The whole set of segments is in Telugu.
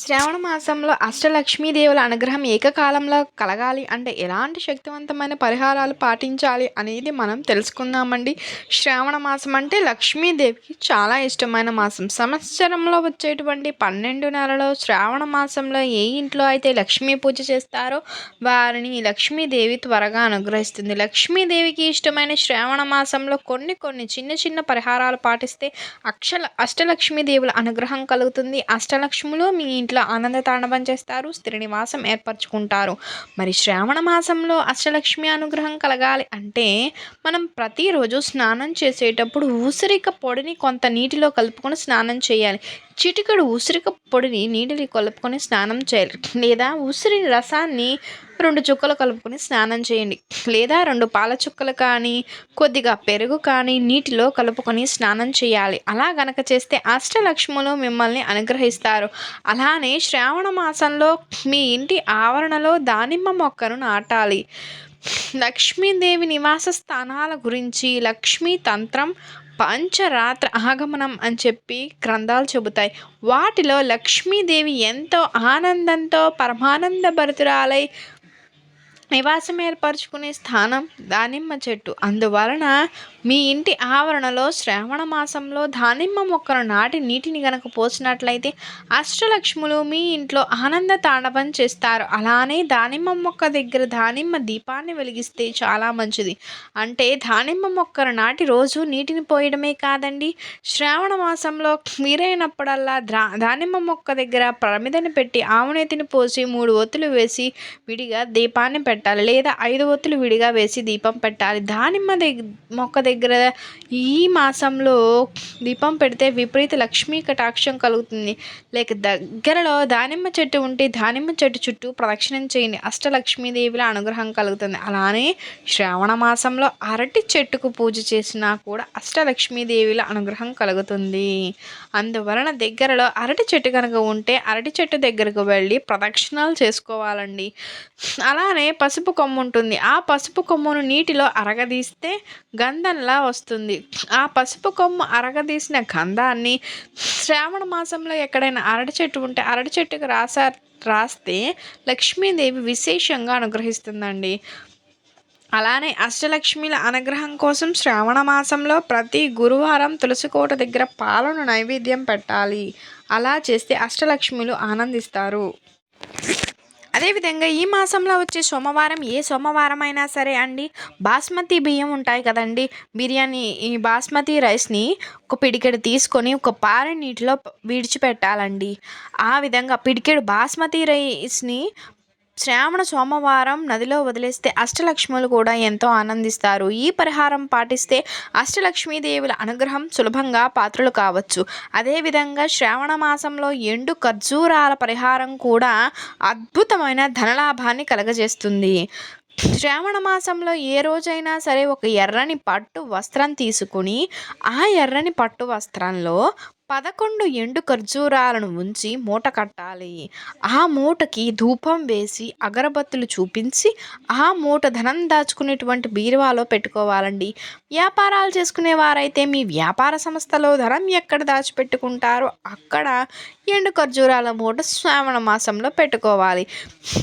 శ్రావణ మాసంలో అష్టలక్ష్మీదేవుల అనుగ్రహం ఏకకాలంలో కలగాలి అంటే ఎలాంటి శక్తివంతమైన పరిహారాలు పాటించాలి అనేది మనం తెలుసుకుందామండి. శ్రావణ మాసం అంటే లక్ష్మీదేవికి చాలా ఇష్టమైన మాసం. సంవత్సరంలో వచ్చేటువంటి పన్నెండు నెలలో శ్రావణ మాసంలో ఏ ఇంట్లో అయితే లక్ష్మీ పూజ చేస్తారో వారిని లక్ష్మీదేవి త్వరగా అనుగ్రహిస్తుంది. లక్ష్మీదేవికి ఇష్టమైన శ్రావణ మాసంలో కొన్ని కొన్ని చిన్న చిన్న పరిహారాలు పాటిస్తే అక్షల అష్టలక్ష్మీదేవుల అనుగ్రహం కలుగుతుంది. అష్టలక్ష్ములు మీ ఇంట్లో ఆనంద తాండవం చేస్తారు స్త్రీ నివాసం ఏర్పరచుకుంటారు. మరి శ్రావణ మాసంలో అష్టలక్ష్మి అనుగ్రహం కలగాలి అంటే మనం ప్రతిరోజు స్నానం చేసేటప్పుడు ఉసిరిక పొడిని కొంత నీటిలో కలుపుకొని స్నానం చేయాలి. చిటికడు ఉసిరిక పొడిని నీటిని కలుపుకొని స్నానం చేయాలి. లేదా ఉసిరి రసాన్ని రెండు చుక్కలు కలుపుకొని స్నానం చేయండి. లేదా రెండు పాల చుక్కలు కానీ కొద్దిగా పెరుగు కానీ నీటిలో కలుపుకొని స్నానం చేయాలి. అలా గనక చేస్తే అష్టలక్ష్ములు మిమ్మల్ని అనుగ్రహిస్తారు. అలానే శ్రావణ మాసంలో మీ ఇంటి ఆవరణలో దానిమ్మ మొక్కను నాటాలి. లక్ష్మీదేవి నివాస స్థానాల గురించి లక్ష్మీ తంత్రం పంచరాత్ర ఆగమనం అని చెప్పి గ్రంథాలు చెబుతాయి. వాటిలో లక్ష్మీదేవి ఎంతో ఆనందంతో పరమానంద భరితురాలై నివాసం ఏర్పరచుకునే స్థానం దానిమ్మ చెట్టు. అందువలన మీ ఇంటి ఆవరణలో శ్రావణ మాసంలో దానిమ్మ మొక్కను నాటి నీటిని గనక పోసినట్లయితే అష్టలక్ష్ములు మీ ఇంట్లో ఆనంద తాండవం చేస్తారు. అలానే దానిమ్మ మొక్క దగ్గర దానిమ్మ దీపాన్ని వెలిగిస్తే చాలా మంచిది. అంటే దానిమ్మ మొక్కను నాటి రోజు నీటిని పోయడమే కాదండి. శ్రావణ మాసంలో వీరైనప్పుడల్లా దా దానిమ్మ మొక్క దగ్గర ప్రమిదని పెట్టి ఆవునేతిని పోసి మూడు ఒత్తులు వేసి విడిగా దీపాన్ని పెట్టాలి. లేదా ఐదు ఒత్తులు విడిగా వేసి దీపం పెట్టాలి. దానిమ్మ దగ్గ మొక్క దగ్గర ఈ మాసంలో దీపం పెడితే విపరీత లక్ష్మీ కటాక్షం కలుగుతుంది. లేక దగ్గరలో దానిమ్మ చెట్టు ఉంటే దానిమ్మ చెట్టు చుట్టూ ప్రదక్షిణం చేయండి. అష్టలక్ష్మీదేవిల అనుగ్రహం కలుగుతుంది. అలానే శ్రావణ మాసంలో అరటి చెట్టుకు పూజ చేసినా కూడా అష్టలక్ష్మీదేవిల అనుగ్రహం కలుగుతుంది. అందువలన దగ్గరలో అరటి చెట్టు కనుక ఉంటే అరటి చెట్టు దగ్గరకు వెళ్ళి ప్రదక్షిణాలు చేసుకోవాలండి. అలానే పసుపు కొమ్ము ఉంటుంది ఆ పసుపు కొమ్మును నీటిలో అరగదీస్తే గంధంలా వస్తుంది. ఆ పసుపు కొమ్ము అరగదీసిన గంధాన్ని శ్రావణ మాసంలో ఎక్కడైనా అరటి చెట్టు ఉంటే అరటి చెట్టుకు రాసా రాస్తే లక్ష్మీదేవి విశేషంగా అనుగ్రహిస్తుందండి. అలానే అష్టలక్ష్మిల అనుగ్రహం కోసం శ్రావణ మాసంలో ప్రతి గురువారం తులసికోట దగ్గర పాలను నైవేద్యం పెట్టాలి. అలా చేస్తే అష్టలక్ష్మిలు ఆనందిస్తారు. అదేవిధంగా ఈ మాసంలో వచ్చే సోమవారం ఏ సోమవారం అయినా సరే అండి బాస్మతి బియ్యం ఉంటాయి కదండి. బిర్యానీ ఈ బాస్మతి రైస్ని ఒక పిడికెడు తీసుకొని ఒక పార నీటిలో విడిచిపెట్టాలండి. ఆ విధంగా పిడికెడు బాస్మతి రైస్ని శ్రావణ సోమవారం నదిలో వదిలేస్తే అష్టలక్ష్ములు కూడా ఎంతో ఆనందిస్తారు. ఈ పరిహారం పాటిస్తే అష్టలక్ష్మీదేవుల అనుగ్రహం సులభంగా పాత్రలు కావచ్చు. అదేవిధంగా శ్రావణ మాసంలో ఎండు ఖర్జూరాల పరిహారం కూడా అద్భుతమైన ధనలాభాన్ని కలగజేస్తుంది. శ్రావణ మాసంలో ఏ రోజైనా సరే ఒక ఎర్రని పట్టు వస్త్రం తీసుకుని ఆ ఎర్రని పట్టు వస్త్రంలో పదకొండు ఎండు ఖర్జూరాలను ఉంచి మూట కట్టాలి. ఆ మూటకి ధూపం వేసి అగరబత్తులు చూపించి ఆ మూట ధనం దాచుకునేటువంటి బీరువాలో పెట్టుకోవాలండి. వ్యాపారాలు చేసుకునే వారైతే మీ వ్యాపార సంస్థలో ధనం ఎక్కడ దాచిపెట్టుకుంటారో అక్కడ ఎండు ఖర్జూరాల మూట శ్రావణ మాసంలో పెట్టుకోవాలి.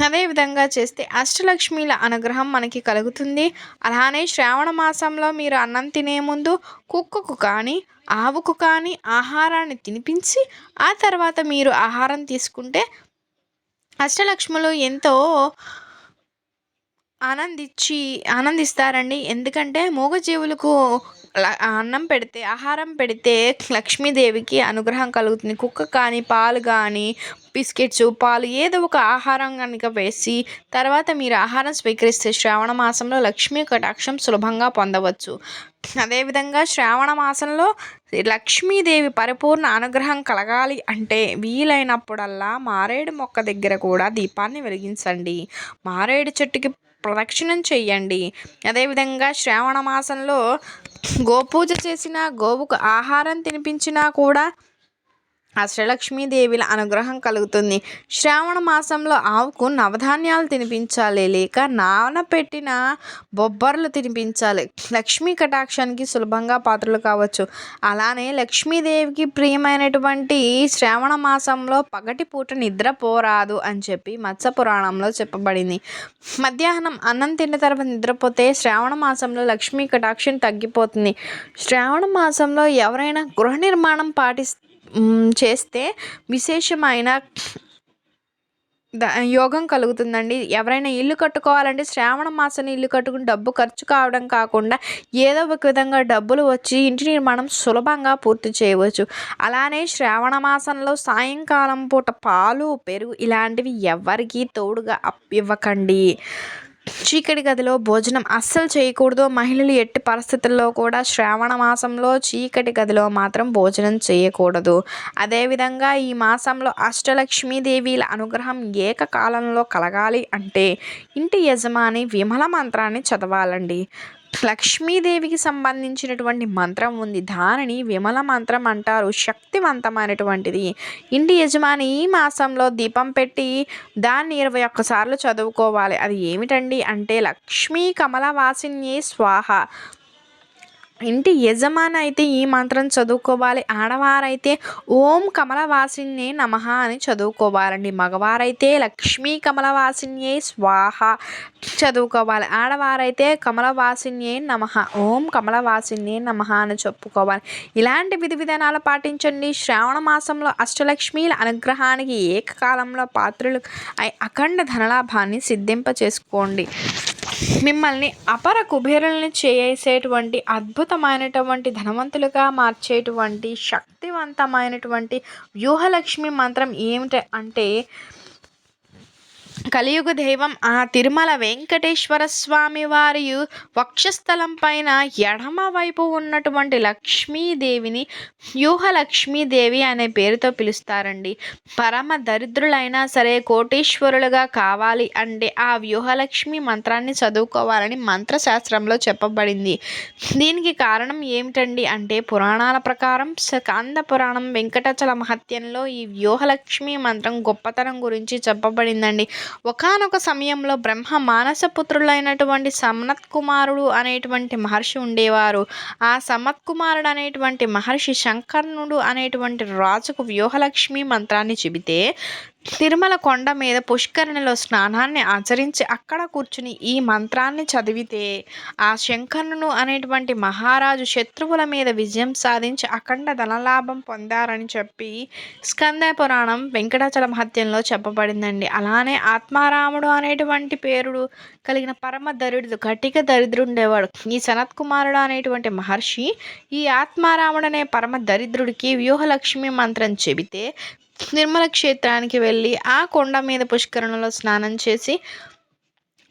అదేవిధంగా చేస్తే అష్టలక్ష్మిల అనుగ్రహం మనకి కలుగుతుంది. అలానే శ్రావణ మాసంలో మీరు అన్నం తినే ముందు కుక్కకు కానీ ఆవుకు కానీ ఆహారాన్ని తినిపించి ఆ తర్వాత మీరు ఆహారం తీసుకుంటే అష్టలక్ష్ములు ఎంతో ఆనందించి ఆనందిస్తారండి. ఎందుకంటే మూగజీవులకు అన్నం పెడితే ఆహారం పెడితే లక్ష్మీదేవికి అనుగ్రహం కలుగుతుంది. కుక్క కానీ పాలు కానీ బిస్కెట్స్ పాలు ఏదో ఒక ఆహారం కనుక వేసి తర్వాత మీరు ఆహారం స్వీకరిస్తే శ్రావణ మాసంలో లక్ష్మీ కటాక్షం సులభంగా పొందవచ్చు. అదేవిధంగా శ్రావణ మాసంలో లక్ష్మీదేవి పరిపూర్ణ అనుగ్రహం కలగాలి అంటే వీలైనప్పుడల్లా మారేడు మొక్క దగ్గర కూడా దీపాన్ని వెలిగించండి. మారేడు చెట్టుకి ప్రదక్షిణం చెయ్యండి. అదేవిధంగా శ్రావణ మాసంలో గోపూజ చేసిన గోవుకు ఆహారం తినిపించినా కూడా అష్టలక్ష్మీదేవిల అనుగ్రహం కలుగుతుంది. శ్రావణ మాసంలో ఆవుకు నవధాన్యాలు తినిపించాలి. లేక నానపెట్టిన బొబ్బర్లు తినిపించాలి. లక్ష్మీ కటాక్షానికి సులభంగా పాత్రలు కావచ్చు. అలానే లక్ష్మీదేవికి ప్రియమైనటువంటి శ్రావణ మాసంలో పగటి పూట నిద్రపోరాదు అని చెప్పి మత్స్య పురాణంలో చెప్పబడింది. మధ్యాహ్నం అన్నం తిన్న తర్వాత నిద్రపోతే శ్రావణ మాసంలో లక్ష్మీ కటాక్షం తగ్గిపోతుంది. శ్రావణ మాసంలో ఎవరైనా గృహ నిర్మాణం పాటిస్తే చేస్తే విశేషమైన యోగం కలుగుతుందండి. ఎవరైనా ఇల్లు కట్టుకోవాలంటే శ్రావణ మాసాన్ని ఇల్లు కట్టుకుని డబ్బు ఖర్చు కావడం కాకుండా ఏదో ఒక విధంగా డబ్బులు వచ్చి ఇంటి నిర్మాణం సులభంగా పూర్తి చేయవచ్చు. అలానే శ్రావణ మాసంలో సాయంకాలం పూట పాలు పెరుగు ఇలాంటివి ఎవరికీ తోడుగా అప్ ఇవ్వకండి. చీకటి గదిలో భోజనం అస్సలు చేయకూడదు. మహిళలు ఎట్టి పరిస్థితుల్లో కూడా శ్రావణ మాసంలో చీకటి గదిలో మాత్రం భోజనం చేయకూడదు. అదేవిధంగా ఈ మాసంలో అష్టలక్ష్మీదేవిల అనుగ్రహం ఏకకాలంలో కలగాలి అంటే ఇంటి యజమాని విమల మంత్రాన్ని చదవాలండి. లక్ష్మీదేవికి సంబంధించినటువంటి మంత్రం ఉంది. దానిని విమల మంత్రం అంటారు. శక్తివంతమైనటువంటిది. ఇంటి యజమాని ఈ మాసంలో దీపం పెట్టి దాన్ని ఇరవై ఒక్కసార్లు చదువుకోవాలి. అది ఏమిటండి అంటే లక్ష్మీ కమలవాసిన్యే స్వాహ. ఇంటి యజమాని అయితే ఈ మంత్రం చదువుకోవాలి. ఆడవారైతే ఓం కమలవాసిన్యే నమః అని చదువుకోవాలండి. మగవారైతే లక్ష్మీ కమలవాసిన్యే స్వాహ చదువుకోవాలి. ఆడవారైతే కమలవాసిన్యే నమ ఓం కమలవాసిన్యే నమ అని చెప్పుకోవాలి. ఇలాంటి విధి విధానాలు పాటించండి. శ్రావణ మాసంలో అష్టలక్ష్మీల అనుగ్రహానికి ఏకకాలంలో పాత్రలు అఖండ ధనలాభాన్ని సిద్ధింప చేసుకోండి మిమ్మల్ని అపర కుబేరుల్ని చేసేటువంటి అద్భుతమైనటువంటి ధనవంతులుగా మార్చేటువంటి శక్తివంతమైనటువంటి వ్యూహలక్ష్మి మంత్రం ఏమిటి అంటే కలియుగ దైవం ఆ తిరుమల వెంకటేశ్వర స్వామి వారి వక్షస్థలం పైన ఎడమ వైపు ఉన్నటువంటి లక్ష్మీదేవిని వ్యూహ లక్ష్మీదేవి అనే పేరుతో పిలుస్తారండి. పరమ దరిద్రులైనా సరే కోటీశ్వరులుగా కావాలి అంటే ఆ వ్యూహలక్ష్మి మంత్రాన్ని చదువుకోవాలని మంత్రశాస్త్రంలో చెప్పబడింది. దీనికి కారణం ఏమిటండి అంటే పురాణాల ప్రకారం స్కంద పురాణం వెంకటాచల మహత్యంలో ఈ వ్యూహలక్ష్మి మంత్రం గొప్పతనం గురించి చెప్పబడిందండి. ఒకానొక సమయంలో బ్రహ్మ మానసపుత్రులైనటువంటి సనత్ కుమారుడు అనేటువంటి మహర్షి ఉండేవారు. ఆ సమత్ కుమారుడు అనేటువంటి మహర్షి శంకర్ణుడు అనేటువంటి రాజుకు వ్యూహలక్ష్మి మంత్రాన్ని చెబితే తిరుమల కొండ మీద పుష్కరిణిలో స్నానాన్ని ఆచరించి అక్కడ కూర్చుని ఈ మంత్రాన్ని చదివితే ఆ శంకర్ణుడు అనేటువంటి మహారాజు శత్రువుల మీద విజయం సాధించి అఖండ ధనలాభం పొందారని చెప్పి స్కంద పురాణం వెంకటాచల మహత్యంలో చెప్పబడిందండి. అలానే ఆత్మారాముడు అనేటువంటి పేరుడు కలిగిన పరమ దరిద్రుడు కటిక దరిద్రుండేవాడు ఈ సనత్ కుమారుడు అనేటువంటి మహర్షి ఈ ఆత్మారాముడు అనే పరమ దరిద్రుడికి వ్యూహలక్ష్మి మంత్రం చెబితే నిర్మల క్షేత్రానికి వెళ్ళి ఆ కొండ మీద పుష్కరణలో స్నానం చేసి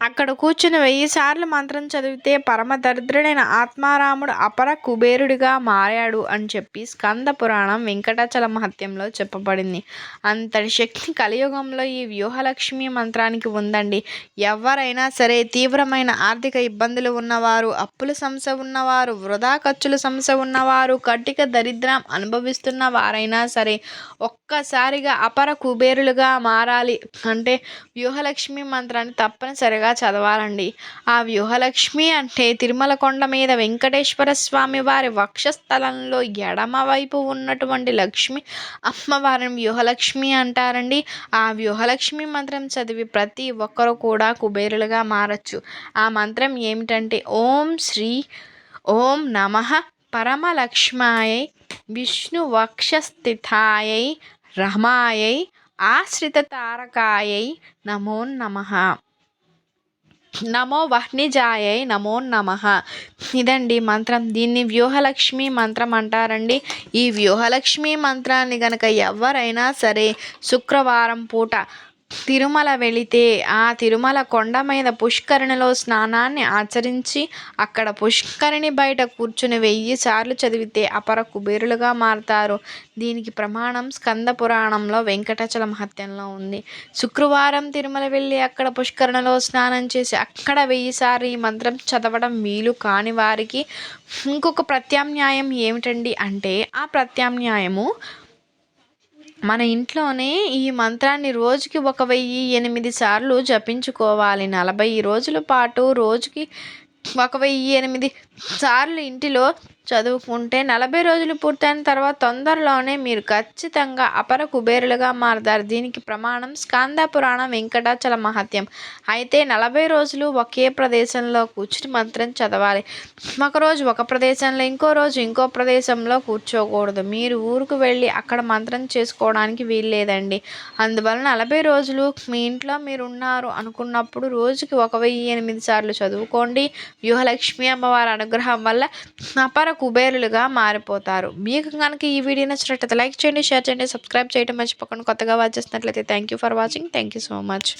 అక్కడ కూర్చుని వెయ్యి సార్లు మంత్రం చదివితే పరమ దరిద్రుడైన ఆత్మారాముడు అపర కుబేరుడిగా మారాడు అని చెప్పి స్కంద పురాణం వెంకటాచల మహత్యంలో చెప్పబడింది. అంతటి శక్తి కలియుగంలో ఈ వ్యూహలక్ష్మి మంత్రానికి ఉందండి. ఎవరైనా సరే తీవ్రమైన ఆర్థిక ఇబ్బందులు ఉన్నవారు అప్పుల సమస్య ఉన్నవారు వృధా ఖర్చుల సమస్య ఉన్నవారు కటిక దరిద్రం అనుభవిస్తున్న వారైనా సరే ఒక్కసారిగా అపర కుబేరులుగా మారాలి అంటే వ్యూహలక్ష్మి మంత్రాన్ని తప్పనిసరిగా చదవాలండి. ఆ వ్యూహలక్ష్మి అంటే తిరుమల కొండ మీద వెంకటేశ్వర స్వామి వారి వక్షస్థలంలో ఎడమవైపు ఉన్నటువంటి లక్ష్మి అమ్మవారిని వ్యూహలక్ష్మి అంటారండి. ఆ వ్యూహలక్ష్మి మంత్రం చదివి ప్రతి ఒక్కరు కూడా కుబేరులుగా మారచ్చు. ఆ మంత్రం ఏమిటంటే ఓం శ్రీ ఓం నమ పరమలక్ష్మాయై విష్ణు వక్షస్థితాయై రమాయై ఆశ్రిత తారకాయై నమో నమః. నమో వహ్నిజాయై నమో నమ. ఇదండి మంత్రం. దీన్ని వ్యూహలక్ష్మి మంత్రం అంటారండి. ఈ వ్యూహలక్ష్మి మంత్రాన్ని గనక ఎవరైనా సరే శుక్రవారం పూట తిరుమల వెళితే ఆ తిరుమల కొండ మీద పుష్కరిణిలో స్నానాన్ని ఆచరించి అక్కడ పుష్కరిణి బయట కూర్చుని వెయ్యి సార్లు చదివితే అపర కుబేరులుగా మారతారు. దీనికి ప్రమాణం స్కంద పురాణంలో వెంకటాచల మహత్యంలో ఉంది. శుక్రవారం తిరుమల వెళ్ళి అక్కడ పుష్కరణలో స్నానం చేసి అక్కడ వెయ్యిసార్లు ఈ మంత్రం చదవడం వీలు కాని వారికి ఇంకొక ప్రత్యామ్నాయం ఏమిటండి అంటే ఆ ప్రత్యామ్నాయము మన ఇంట్లోనే ఈ మంత్రాన్ని రోజుకి ఒక వెయ్యి ఎనిమిది సార్లు జపించుకోవాలి. నలభై రోజుల పాటు రోజుకి ఒక వెయ్యి ఎనిమిది సార్లు ఇంటిలో చదువుకుంటే నలభై రోజులు పూర్తయిన తర్వాత తొందరలోనే మీరు ఖచ్చితంగా అపర కుబేరులుగా మారతారు. దీనికి ప్రమాణం స్కాంద పురాణం వెంకటాచల మహత్యం. అయితే నలభై రోజులు ఒకే ప్రదేశంలో కూర్చుని మంత్రం చదవాలి. ఒకరోజు ఒక ప్రదేశంలో ఇంకో రోజు ఇంకో ప్రదేశంలో కూర్చోకూడదు. మీరు ఊరుకు వెళ్ళి అక్కడ మంత్రం చేసుకోవడానికి వీల్లేదండి. అందువల్ల నలభై రోజులు మీ ఇంట్లో మీరు ఉన్నారు అనుకున్నప్పుడు రోజుకి ఒక వెయ్యి ఎనిమిది సార్లు చదువుకోండి. వ్యూహలక్ష్మి అమ్మవారి అనుగ్రహం వల్ల అపార కుబేరులుగా మారిపోతారు. మీకు కనుక ఈ వీడియో నచ్చినట్లయితే లైక్ చేయండి షేర్ చేయండి సబ్స్క్రైబ్ చేయడం మర్చిపోకండి. కొత్తగా వాచ్ చేసినట్లయితే thank you for watching thank you so much